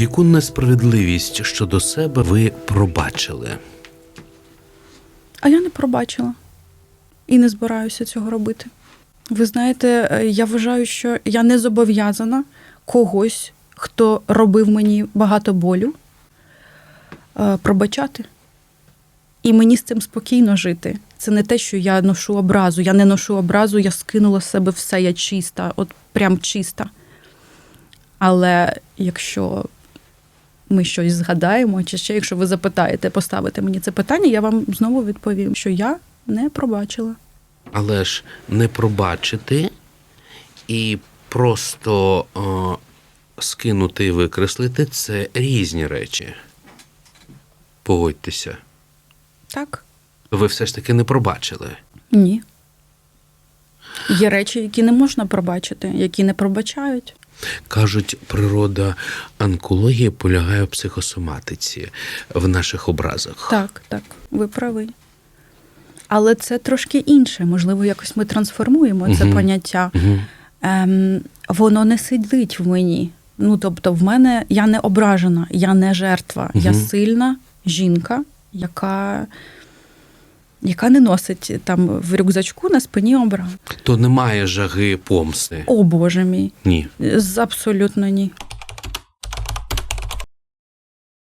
Яку несправедливість щодо себе ви пробачили? А я не пробачила і не збираюся цього робити. Ви знаєте, е, я вважаю, що я не зобов'язана когось, хто робив мені багато болю, е, пробачати. І мені з цим спокійно жити. Це не те, що я ношу образу. Я не ношу образу, я скинула з себе все, я чиста, от прям чиста. Але якщо ми щось згадаємо, чи ще якщо ви запитаєте, поставите мені це питання, я вам знову відповім, що я не пробачила. Але ж не пробачити і просто е, скинути і викреслити це різні речі. Погодьтеся. Так? Ви все ж таки не пробачили. Ні. Є речі, які не можна пробачити, які не пробачають. Кажуть, природа онкології полягає в психосоматиці, в наших образах. Так, так, ви праві. Але це трошки інше. Можливо, якось ми трансформуємо це Мгм. поняття. Угу. Ем, воно не сидить в мені. Ну, тобто, в мене я не ображена, я не жертва. Я сильна жінка, яка, яка не носить там в рюкзачку на спині обра. То немає жаги помсти. О Боже мій. Ні. Абсолютно ні.